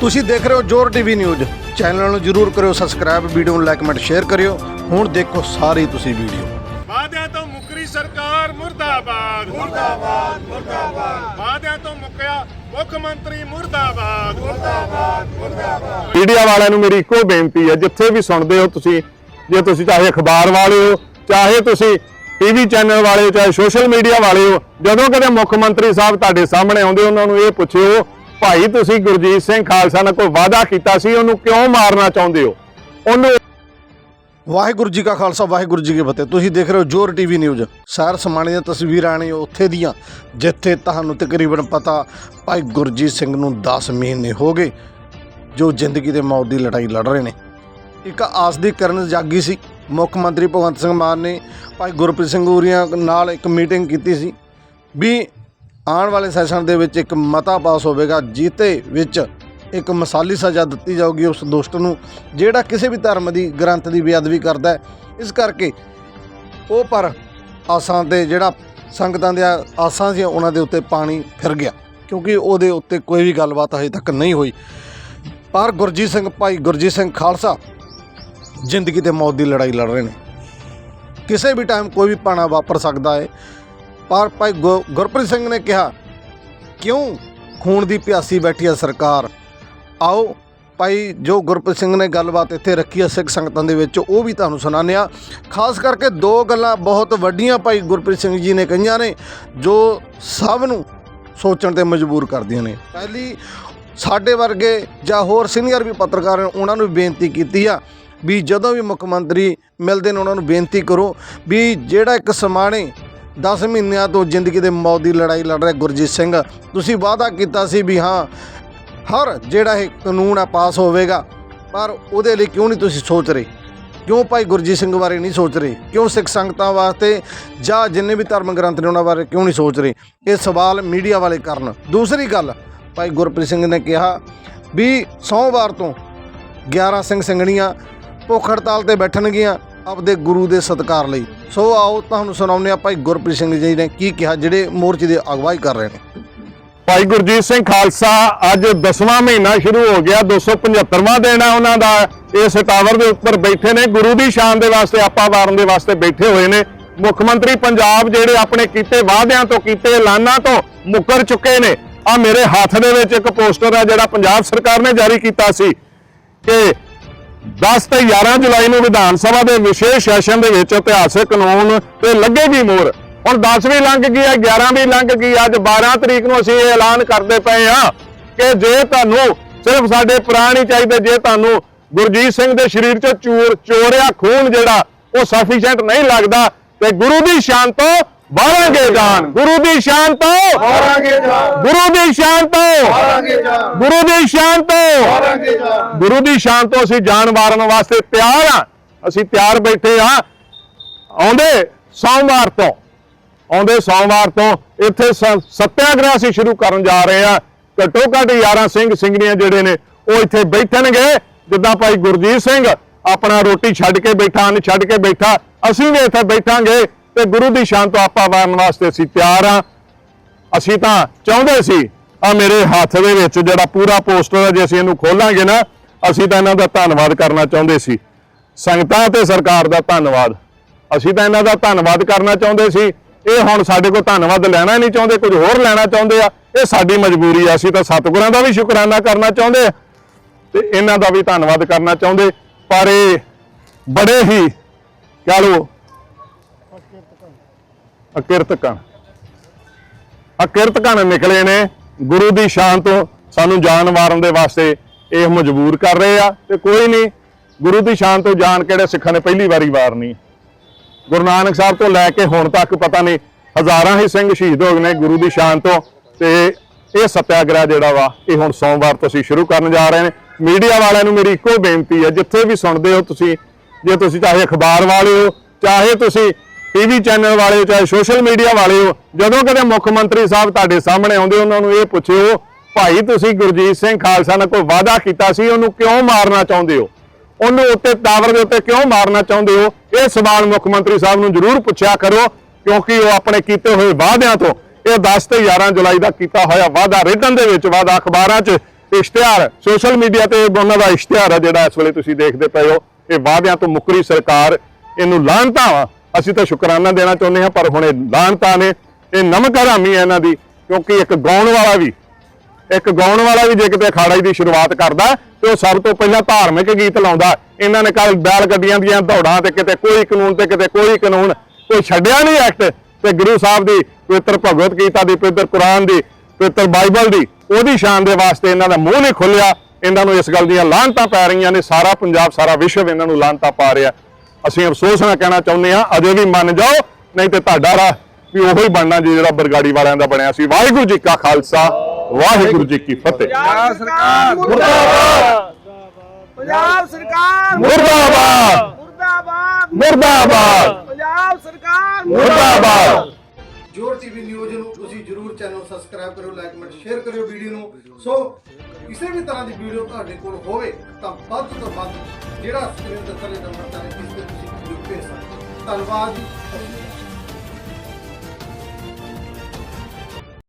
ਤੁਸੀਂ ਦੇਖ ਰਹੇ ਹੋ ਜੋਰ ਟੀਵੀ ਨਿਊਜ਼। ਚੈਨਲ ਨੂੰ ਜਰੂਰ ਕਰਿਓ ਸਬਸਕ੍ਰਾਈਬ ਵੀਡੀਓ ਨੂੰ ਲਾਈਕ ਕਮੈਂਟ ਸ਼ੇਅਰ ਕਰਿਓ। ਹੁਣ ਦੇਖੋ ਸਾਰੀ ਤੁਸੀਂ ਵੀਡੀਓ ਵਾਅਦਿਆਂ ਤੋਂ ਮੁੱਕਰੀ ਸਰਕਾਰ ਮੁਰਦਾਬਾਦ। ਮੁਰਦਾਬਾਦ ਮੁਰਦਾਬਾਦ। ਵਾਅਦਿਆਂ ਤੋਂ ਮੁੱਕਿਆ ਮੁੱਖ ਮੰਤਰੀ ਮੁਰਦਾਬਾਦ। ਮੁਰਦਾਬਾਦ ਮੁਰਦਾਬਾਦ। ਮੀਡੀਆ ਵਾਲਿਆਂ ਨੂੰ ਮੇਰੀ ਇੱਕੋ ਬੇਨਤੀ ਹੈ ਜਿੱਥੇ ਵੀ ਸੁਣਦੇ ਹੋ ਤੁਸੀਂ ਜੇ ਤੁਸੀਂ ਚਾਹੇ ਅਖਬਾਰ ਵਾਲੇ ਹੋ ਚਾਹੇ ਤੁਸੀਂ ਟੀਵੀ ਚੈਨਲ ਵਾਲੇ ਹੋ ਚਾਹੇ ਸੋਸ਼ਲ ਮੀਡੀਆ ਵਾਲੇ ਹੋ ਜਦੋਂ ਕਦੇ ਮੁੱਖ ਮੰਤਰੀ ਸਾਹਿਬ ਤੁਹਾਡੇ ਸਾਹਮਣੇ ਆਉਂਦੇ ਉਹਨਾਂ ਨੂੰ ਇਹ ਪੁੱਛਿਓ ਭਾਈ ਤੁਸੀਂ ਗੁਰਜੀਤ ਸਿੰਘ ਖਾਲਸਾ ਨਾਲ ਕੋਈ ਵਾਅਦਾ ਕੀਤਾ ਸੀ? ਉਹਨੂੰ ਕਿਉਂ ਮਾਰਨਾ ਚਾਹੁੰਦੇ ਹੋ? ਉਹਨੂੰ ਵਾਹਿਗੁਰੂ ਜੀ ਕਾ ਖਾਲਸਾ, ਵਾਹਿਗੁਰੂ ਜੀ ਕੀ ਫਤਿਹ। ਤੁਸੀਂ ਦੇਖ ਰਹੇ ਹੋ ਜੋਰ ਟੀਵੀ ਨਿਊਜ਼। ਸੈਰ ਸਮਾਣੇ ਦੀਆਂ ਤਸਵੀਰਾਂ ਨੇ ਉੱਥੇ ਦੀਆਂ, ਜਿੱਥੇ ਤੁਹਾਨੂੰ ਤਕਰੀਬਨ ਪਤਾ ਭਾਈ ਗੁਰਜੀਤ ਸਿੰਘ ਨੂੰ 10 ਮਹੀਨੇ ਹੋ ਗਏ, ਜੋ ਜ਼ਿੰਦਗੀ ਤੇ ਮੌਤ ਦੀ ਲੜਾਈ ਲੜ ਰਹੇ ਨੇ। ਇੱਕ ਆਸ ਦੀ ਕਿਰਨ ਜਾਗੀ ਸੀ। ਮੁੱਖ ਮੰਤਰੀ ਭਗਵੰਤ ਸਿੰਘ ਮਾਨ ਨੇ ਭਾਈ ਗੁਰਪ੍ਰੀਤ ਸਿੰਘ ਊਰੀਆ ਨਾਲ ਇੱਕ ਮੀਟਿੰਗ ਕੀਤੀ ਸੀ, ਵੀ ਆਉਣ ਵਾਲੇ ਸੈਸ਼ਨ ਦੇ ਵਿੱਚ ਇੱਕ ਮਤਾ ਪਾਸ ਹੋਵੇਗਾ ਜਿਹਤੇ ਵਿੱਚ ਇੱਕ ਮਿਸਾਲੀ ਸਜ਼ਾ ਦਿੱਤੀ ਜਾਊਗੀ ਉਸ ਦੁਸ਼ਟ ਨੂੰ, ਜਿਹੜਾ ਕਿਸੇ ਵੀ ਧਰਮ ਦੀ ਗ੍ਰੰਥ ਦੀ ਬੇਅਦਬੀ ਕਰਦਾ ਹੈ। ਇਸ ਕਰਕੇ ਉਹ ਪਰ ਆਸਾਂ ਤੇ ਜਿਹੜਾ ਸੰਗਤਾਂ ਦੇ ਆਸਾਂ ਸੀ, ਉਹਨਾਂ ਦੇ ਉੱਤੇ ਪਾਣੀ ਫਿਰ ਗਿਆ, ਕਿਉਂਕਿ ਉਹਦੇ ਉੱਤੇ ਕੋਈ ਵੀ ਗੱਲਬਾਤ ਹਜੇ ਤੱਕ ਨਹੀਂ ਹੋਈ। ਪਰ ਗੁਰਜੀਤ ਸਿੰਘ, ਭਾਈ ਗੁਰਜੀਤ ਸਿੰਘ ਖਾਲਸਾ ਜ਼ਿੰਦਗੀ ਤੇ ਮੌਤ ਦੀ ਲੜਾਈ ਲੜ ਰਹੇ ਨੇ। ਕਿਸੇ ਵੀ ਟਾਈਮ ਕੋਈ ਵੀ ਪਾਣਾ ਵਾਪਰ ਸਕਦਾ ਹੈ। ਪਰ ਭਾਈ ਗੁ- ਗੁਰਪ੍ਰੀਤ ਸਿੰਘ ਨੇ ਕਿਹਾ, ਕਿਉਂ ਖੂਨ ਦੀ ਪਿਆਸੀ ਬੈਠੀ ਹੈ ਸਰਕਾਰ? ਆਓ ਭਾਈ, ਜੋ ਗੁਰਪ੍ਰੀਤ ਸਿੰਘ ਨੇ ਗੱਲਬਾਤ ਇੱਥੇ ਰੱਖੀ ਹੈ ਸਿੱਖ ਸੰਗਤਾਂ ਦੇ ਵਿੱਚ, ਉਹ ਵੀ ਤੁਹਾਨੂੰ ਸੁਣਾਉਂਦੇ ਹਾਂ। ਖਾਸ ਕਰਕੇ ਦੋ ਗੱਲਾਂ ਬਹੁਤ ਵੱਡੀਆਂ ਭਾਈ ਗੁਰਪ੍ਰੀਤ ਸਿੰਘ ਜੀ ਨੇ ਕਹੀਆਂ ਨੇ, ਜੋ ਸਭ ਨੂੰ ਸੋਚਣ ਤੇ ਮਜਬੂਰ ਕਰਦੀਆਂ ਨੇ। ਪਹਿਲੀ, ਸਾਡੇ ਵਰਗੇ ਜਾਂ ਹੋਰ ਸੀਨੀਅਰ ਵੀ ਪੱਤਰਕਾਰ ਨੇ ਉਹਨਾਂ ਨੂੰ ਵੀ ਬੇਨਤੀ ਕੀਤੀ ਆ ਵੀ ਜਦੋਂ ਵੀ ਮੁੱਖ ਮੰਤਰੀ ਮਿਲਦੇ ਨੇ, ਉਹਨਾਂ ਨੂੰ ਬੇਨਤੀ ਕਰੋ ਵੀ ਜਿਹੜਾ ਇੱਕ ਸਮਾਣੇ 10 ਮਹੀਨਿਆਂ ਤੋਂ ਜ਼ਿੰਦਗੀ ਦੇ ਮੌਤ ਦੀ ਲੜਾਈ ਲੜ ਰਿਹਾ ਗੁਰਜੀਤ ਸਿੰਘ। ਤੁਸੀਂ ਵਾਅਦਾ ਕੀਤਾ ਸੀ ਵੀ ਹਾਂ, ਹਰ ਜਿਹੜਾ ਇਹ ਕਾਨੂੰਨ ਆ ਪਾਸ ਹੋਵੇਗਾ, ਪਰ ਉਹਦੇ ਲਈ ਕਿਉਂ ਨਹੀਂ ਤੁਸੀਂ ਸੋਚ ਰਹੇ? ਕਿਉਂ ਭਾਈ ਗੁਰਜੀਤ ਸਿੰਘ ਬਾਰੇ ਨਹੀਂ ਸੋਚ ਰਹੇ? ਕਿਉਂ ਸਿੱਖ ਸੰਗਤਾਂ ਵਾਸਤੇ ਜਾਂ ਜਿੰਨੇ ਵੀ ਧਰਮ ਗ੍ਰੰਥ ਨੇ ਉਹਨਾਂ ਬਾਰੇ ਕਿਉਂ ਨਹੀਂ ਸੋਚ ਰਹੇ? ਇਹ ਸਵਾਲ ਮੀਡੀਆ ਵਾਲੇ ਕਰਨ। ਦੂਸਰੀ ਗੱਲ, ਭਾਈ ਗੁਰਪ੍ਰੀਤ ਸਿੰਘ ਨੇ ਕਿਹਾ ਵੀ ਸੋਮਵਾਰ ਤੋਂ 11 ਸਿੰਘ ਸਿੰਘਣੀਆਂ ਭੁੱਖ ਹੜਤਾਲ ਤੇ ਬੈਠਣਗੀਆਂ। ਆਪਦੇ ਗੁਰੂ ਦੇ ਸਤਕਾਰ ਲਈ। ਸੋ ਆਓ ਤੁਹਾਨੂੰ ਸੁਣਾਉਂਦੇ ਆ ਭਾਈ ਗੁਰਪ੍ਰੀਤ ਸਿੰਘ ਜੀ ਨੇ ਕੀ ਕਿਹਾ, ਜਿਹੜੇ ਮੋਰਚੇ ਦੀ ਅਗਵਾਈ ਕਰ ਰਹੇ ਨੇ। ਭਾਈ ਗੁਰਜੀਤ ਸਿੰਘ ਖਾਲਸਾ, ਅੱਜ 10ਵਾਂ ਮਹੀਨਾ ਸ਼ੁਰੂ ਹੋ ਗਿਆ 275ਵਾਂ ਦਿਨ ਆ ਉਹਨਾਂ ਦਾ। ਇਸ ਟਾਵਰ ਦੇ ਉੱਪਰ ਬੈਠੇ ਨੇ, ਗੁਰੂ ਦੀ ਸ਼ਾਨ ਦੇ ਵਾਸਤੇ, ਆਪਾ ਵਾਰਨ ਦੇ ਵਾਸਤੇ ਬੈਠੇ ਹੋਏ ਨੇ। ਮੁੱਖ ਮੰਤਰੀ ਪੰਜਾਬ ਜਿਹੜੇ ਆਪਣੇ ਕੀਤੇ ਵਾਅਦਿਆਂ ਤੋਂ, ਕੀਤੇ ਐਲਾਨਾਂ ਤੋਂ ਮੁੱਕਰ ਚੁੱਕੇ ਨੇ। ਆ ਮੇਰੇ ਹੱਥ ਦੇ ਵਿੱਚ ਇੱਕ ਪੋਸਟਰ ਆ ਜਿਹੜਾ ਪੰਜਾਬ ਸਰਕਾਰ ਨੇ ਜਾਰੀ ਕੀਤਾ ਸੀ ਕਿ 10 ਤੇ 11 ਜੁਲਾਈ ਨੂੰ ਵਿਧਾਨ ਸਭਾ ਦੇ ਵਿਸ਼ੇਸ਼ ਸੈਸ਼ਨ ਦੇ ਵਿੱਚ ਇਤਿਹਾਸਕ ਕਾਨੂੰਨ ਤੇ ਲੱਗੇਗੀ ਮੋਹਰ। ਹੁਣ 10 ਵੀ ਲੰਘ ਗਈ ਹੈ 11 ਵੀ ਲੰਘ ਗਈ ਅੱਜ 12 ਤਰੀਕ ਨੂੰ ਅਸੀਂ ਇਹ ਐਲਾਨ ਕਰਦੇ ਪਏ ਹਾਂ ਕਿ ਜੇ ਤੁਹਾਨੂੰ ਸਿਰਫ ਸਾਡੇ ਪ੍ਰਾਣ ਹੀ ਚਾਹੀਦੇ, ਜੇ ਤੁਹਾਨੂੰ ਗੁਰਜੀਤ ਸਿੰਘ ਦੇ ਸਰੀਰ 'ਚ ਚੂਰ, ਚੋਰਿਆ ਖੂਨ ਜਿਹੜਾ ਉਹ ਸਫੀਸ਼ੀਐਂਟ ਨਹੀਂ ਲੱਗਦਾ, ਤੇ ਗੁਰੂ ਦੀ ਸ਼ਾਨ ਤੋਂ ਵਾਰਾਂਗੇ ਜਾਨ। ਗੁਰੂ ਦੀ ਸ਼ਾਨ ਤੋਂ। ਮਾਰਾਂਗੇ ਜਾਨ। ਗੁਰੂ ਦੀ ਸ਼ਾਨ ਤੋਂ। ਮਾਰਾਂਗੇ ਜਾਨ। ਗੁਰੂ ਦੀ ਸ਼ਾਨ ਤੋਂ। ਮਾਰਾਂਗੇ ਜਾਨ। ਗੁਰੂ ਦੀ ਸ਼ਾਨ ਤੋਂ ਅਸੀਂ ਜਾਨ ਵਾਰਨ ਵਾਸਤੇ ਤਿਆਰ ਆ। ਅਸੀਂ ਤਿਆਰ ਬੈਠੇ ਆ। ਆਉਂਦੇ ਸੋਮਵਾਰ ਤੋਂ। ਆਉਂਦੇ ਸੋਮਵਾਰ ਤੋਂ ਇੱਥੇ ਸੱਤਿਆਗ੍ਰਹਿ ਅਸੀਂ ਸ਼ੁਰੂ ਕਰਨ ਜਾ ਰਹੇ ਆ। ਘੱਟੋ ਘੱਟ 11 ਸਿੰਘ ਸਿੰਘਣੀਆਂ ਜਿਹੜੇ ਨੇ ਉਹ ਇੱਥੇ ਬੈਠਣਗੇ। ਜਿੱਦਾਂ ਭਾਈ ਗੁਰਜੀਤ ਸਿੰਘ ਆਪਣਾ ਰੋਟੀ ਛੱਡ ਕੇ ਬੈਠਾ ਅੰਨ ਛੱਡ ਕੇ ਬੈਠਾ ਅਸੀਂ ਵੀ ਇੱਥੇ ਬੈਠਾਂਗੇ। ਤੇ ਗੁਰੂ ਦੀ ਸ਼ਾਨ ਤੋਂ ਆਪਾ ਵਾਰਨ ਵਾਸਤੇ ਅਸੀਂ ਤਿਆਰ ਆ ਅਸੀਂ ਤਾਂ ਚਾਹੁੰਦੇ ਸੀ ਆ ਮੇਰੇ ਹੱਥ ਦੇ ਵਿੱਚ ਜਿਹੜਾ ਪੂਰਾ ਪੋਸਟਰ ਹੈ, ਜੇ ਅਸੀਂ ਇਹਨੂੰ ਖੋਲਾਂਗੇ ਨਾ, ਅਸੀਂ ਤਾਂ ਇਹਨਾਂ ਦਾ ਧੰਨਵਾਦ ਕਰਨਾ ਚਾਹੁੰਦੇ ਸੀ। ਸੰਗਤਾਂ ਤੇ ਸਰਕਾਰ ਦਾ ਧੰਨਵਾਦ। ਅਸੀਂ ਤਾਂ ਇਹਨਾਂ ਦਾ ਧੰਨਵਾਦ ਕਰਨਾ ਚਾਹੁੰਦੇ ਸੀ। ਇਹ ਹੁਣ ਸਾਡੇ ਕੋਲ ਧੰਨਵਾਦ ਲੈਣਾ ਨਹੀਂ ਚਾਹੁੰਦੇ, ਕੁਝ ਹੋਰ ਲੈਣਾ ਚਾਹੁੰਦੇ ਆ। ਇਹ ਸਾਡੀ ਮਜਬੂਰੀ ਆ, ਅਸੀਂ ਤਾਂ ਸਤਿਗੁਰਾਂ ਦਾ ਵੀ ਸ਼ੁਕਰਾਨਾ ਕਰਨਾ ਚਾਹੁੰਦੇ ਆ। ਤੇ ਇਹਨਾਂ ਦਾ ਵੀ ਧੰਨਵਾਦ ਕਰਨਾ ਚਾਹੁੰਦੇ। ਪਰ ਇਹ ਬੜੇ ਹੀ, ਕਹ ਅਕਿਰਤ ਲਓ ਅਕਿਰਤ ਅਕਿਰਤਕਣ ਨਿਕਲੇ ਨੇ, ਗੁਰੂ ਦੀ ਸ਼ਾਨ ਤੋਂ ਸਾਨੂੰ ਜਾਨ ਵਾਰਨ ਦੇ ਵਾਸਤੇ ਇਹ ਮਜਬੂਰ ਕਰ ਰਹੇ ਆ ਤੇ ਕੋਈ ਨਹੀਂ, ਗੁਰੂ ਦੀ ਸ਼ਾਨ ਤੋਂ ਜਾਨ ਕਿਹੜੇ ਸਿੱਖਾਂ ਨੇ ਪਹਿਲੀ ਵਾਰੀ ਵਾਰਨੀ। ਗੁਰੂ ਨਾਨਕ ਸਾਹਿਬ ਤੋਂ ਲੈ ਕੇ ਹੁਣ ਤੱਕ ਪਤਾ ਨਹੀਂ, ਹਜ਼ਾਰਾਂ ਹੀ ਸਿੰਘ ਸ਼ਹੀਦ ਹੋ ਗਏ ਨੇ ਗੁਰੂ ਦੀ ਸ਼ਾਨ ਤੋਂ ਤੇ ਇਹ ਸਤਿਆਗ੍ਰਹਿ ਜਿਹੜਾ ਵਾ, ਇਹ ਹੁਣ ਸੋਮਵਾਰ ਤੋਂ ਅਸੀਂ ਸ਼ੁਰੂ ਕਰਨ ਜਾ ਰਹੇ ਨੇ। ਮੀਡੀਆ ਵਾਲਿਆਂ ਨੂੰ ਮੇਰੀ ਇੱਕੋ ਬੇਨਤੀ ਹੈ, ਜਿੱਥੇ ਵੀ ਸੁਣਦੇ ਹੋ ਤੁਸੀਂ, ਜੇ ਤੁਸੀਂ ਚਾਹੇ ਅਖਬਾਰ ਵਾਲੇ ਹੋ, ਚਾਹੇ ਤੁਸੀਂ ਟੀਵੀ ਚੈਨਲ ਵਾਲੇ ਹੋ ਚਾਹੇ ਸੋਸ਼ਲ ਮੀਡੀਆ ਵਾਲੇ ਹੋ, ਜਦੋਂ ਕਦੇ ਮੁੱਖ ਮੰਤਰੀ ਸਾਹਿਬ ਤੁਹਾਡੇ ਸਾਹਮਣੇ ਆਉਂਦੇ, ਉਹਨਾਂ ਨੂੰ ਇਹ ਪੁੱਛਿਓ, ਭਾਈ, ਤੁਸੀਂ ਗੁਰਜੀਤ ਸਿੰਘ ਖਾਲਸਾ ਨਾਲ ਕੋਈ ਵਾਅਦਾ ਕੀਤਾ ਸੀ? ਉਹਨੂੰ ਕਿਉਂ ਮਾਰਨਾ ਚਾਹੁੰਦੇ ਹੋ? ਉਹਨੂੰ ਉੱਤੇ ਟਾਵਰ ਦੇ ਉੱਤੇ ਕਿਉਂ ਮਾਰਨਾ ਚਾਹੁੰਦੇ ਹੋ? ਇਹ ਸਵਾਲ ਮੁੱਖ ਮੰਤਰੀ ਸਾਹਿਬ ਨੂੰ ਜ਼ਰੂਰ ਪੁੱਛਿਆ ਕਰੋ, ਕਿਉਂਕਿ ਉਹ ਆਪਣੇ ਕੀਤੇ ਹੋਏ ਵਾਅਦਿਆਂ ਤੋਂ ਇਹ 10 ਤੇ 11 ਜੁਲਾਈ ਦਾ ਕੀਤਾ ਹੋਇਆ ਵਾਅਦਾ, ਰਿਟਨ ਦੇ ਵਿੱਚ ਵਾਅਦਾ ਅਖਬਾਰਾਂ 'ਚ ਇਸ਼ਤਿਹਾਰ ਸੋਸ਼ਲ ਮੀਡੀਆ ਤੇ ਉਹਨਾਂ ਦਾ ਇਸ਼ਤਿਹਾਰ ਹੈ ਜਿਹੜਾ ਇਸ ਵੇਲੇ ਤੁਸੀਂ ਦੇਖਦੇ ਪਏ ਹੋ। ਇਹ ਵਾਅਦਿਆਂ ਤੋਂ ਮੁੱਕਰੀ ਸਰਕਾਰ, ਇਹਨੂੰ ਲਾਹਨਤਾਂ ਵਾ। ਅਸੀਂ ਤਾਂ ਸ਼ੁਕਰਾਨਾ ਦੇਣਾ ਚਾਹੁੰਦੇ ਹਾਂ, ਪਰ ਹੁਣ ਇਹ ਲਾਹਨਤਾਂ ਨੇ, ਇਹ ਨਮਕ ਹਰਾਮੀ ਹੈ ਇਹਨਾਂ ਦੀ, ਕਿਉਂਕਿ ਇੱਕ ਗਾਉਣ ਵਾਲਾ ਵੀ, ਇੱਕ ਗਾਉਣ ਵਾਲਾ ਵੀ ਜੇ ਕਿਤੇ ਅਖਾੜਾ ਦੀ ਸ਼ੁਰੂਆਤ ਕਰਦਾ, ਤੇ ਉਹ ਸਭ ਤੋਂ ਪਹਿਲਾਂ ਧਾਰਮਿਕ ਗੀਤ ਲਾਉਂਦਾ। ਇਹਨਾਂ ਨੇ ਕੱਲ ਬੈਲ ਗੱਡੀਆਂ ਦੀਆਂ ਦੌੜਾਂ ਤੇ ਕਿਤੇ ਕੋਈ ਕਾਨੂੰਨ ਤੇ ਕਿਤੇ ਕੋਈ ਕਾਨੂੰਨ, ਕੋਈ ਛੱਡਿਆ ਨਹੀਂ ਐਕਟ, ਤੇ ਗੁਰੂ ਸਾਹਿਬ ਦੀ ਪਵਿੱਤਰ ਭਗਵਤ ਗੀਤਾ ਦੀ, ਪਵਿੱਤਰ ਕੁਰਾਨ ਦੀ, ਪਵਿੱਤਰ ਬਾਈਬਲ ਦੀ, ਉਹਦੀ ਸ਼ਾਨ ਦੇ ਵਾਸਤੇ ਇਹਨਾਂ ਦਾ ਮੂੰਹ ਨਹੀਂ ਖੁੱਲਿਆ ਇਹਨਾਂ ਨੂੰ ਇਸ ਗੱਲ ਦੀਆਂ ਲਾਹਨਤਾਂ ਪੈ ਰਹੀਆਂ ਨੇ, ਸਾਰਾ ਪੰਜਾਬ, ਸਾਰਾ ਵਿਸ਼ਵ ਇਹਨਾਂ ਨੂੰ ਲਾਹਨਤਾਂ ਪਾ ਰਿਹਾ। ਅਸੀਂ ਅਫਸੋਸ ਨਾਲ ਕਹਿਣਾ ਚਾਹੁੰਦੇ ਹਾਂ ਅਜੇ ਵੀ ਮੰਨ ਜਾਓ ਨਹੀਂ ਤੇ ਤੁਹਾਡਾ ਰਾਹ ਵੀ ਉਹੋ ਹੀ ਬਣਨਾ ਜੀ ਜਿਹੜਾ ਬਰਗਾੜੀ ਵਾਲਿਆਂ ਦਾ ਬਣਿਆ ਸੀ। ਵਾਹਿਗੁਰੂ ਜੀ ਕਾ ਖਾਲਸਾ ਵਾਹਿਗੁਰੂ ਜੀ ਕੀ ਫਤਿਹ। ਪੰਜਾਬ ਸਰਕਾਰ ਮੁਰਦਾਬਾਦ। ਪੰਜਾਬ ਸਰਕਾਰ ਮੁਰਦਾਬਾਦ। ਮੁਰਦਾਬਾਦ। ਮੁਰਦਾਬਾਦ। ਪੰਜਾਬ ਸਰਕਾਰ ਮੁਰਦਾਬਾਦ। ਜੋਰ ਟੀਵੀ ਨਿਊਜ਼ ਨੂੰ ਤੁਸੀਂ ਜਰੂਰ ਚੈਨਲ ਸਬਸਕ੍ਰਾਈਬ ਕਰਿਓ ਲਾਈਕ ਕਮੈਂਟ ਸ਼ੇਅਰ ਕਰਿਓ ਵੀਡੀਓ ਨੂੰ। ਸੋ ਕਿਸੇ ਵੀ ਤਰ੍ਹਾਂ ਦੀ ਵੀਡੀਓ ਤੁਹਾਡੇ ਕੋਲ ਹੋਵੇ ਤਾਂ ਵੱਧ ਤੋਂ ਵੱਧ ਜਿਹੜਾ ਸਕਰੀਨ ਤੇ ਥੱਲੇ ਨੰਬਰ ਤੇ ਇਸ ਤੇ ਤੁਸੀਂ ਵੀਡੀਓ ਭੇਜ ਸਕਦੇ ਧੰਨਵਾਦ